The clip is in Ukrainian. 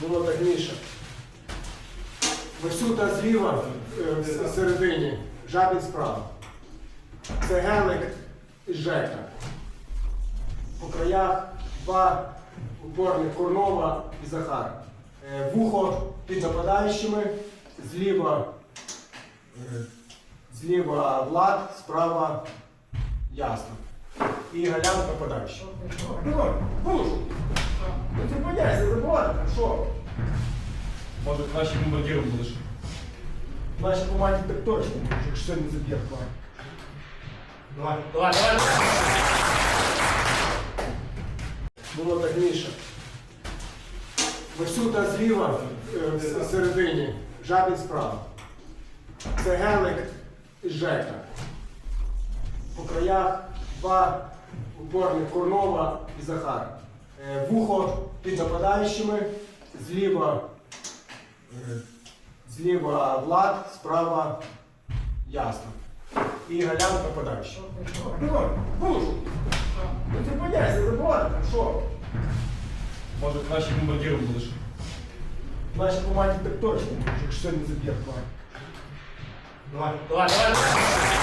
Було так Міша. Зліва е, в середині, жабін справа. Це Гелик і Жека. По краях два упорних Корнова і Захар. Е, Вухо під нападаючими, зліва, е, зліва Влад, справа Ясно. І Галян нападаючий. Ну бояйся, забувати, що? Може, краще бомбардиром будеш. В нашій команді так точно, якщо не заб'є хваль. Давай, давай, давай. Було так Міша. Висюта зліва е, в середині, жабін справа. Це Гелик і Жека. По краях два упорних Корнова і Захар. Е, Вухо під нападаючими, зліва, е, зліва Влад, справа Ясно. І Галян нападаючий. Давай, Боже! Ну ти бояйся, забувати, що? Може, краще бомбардиром будеш. В нашій команді так точно, якщо не заб'є хваль. Давай, давай, давай.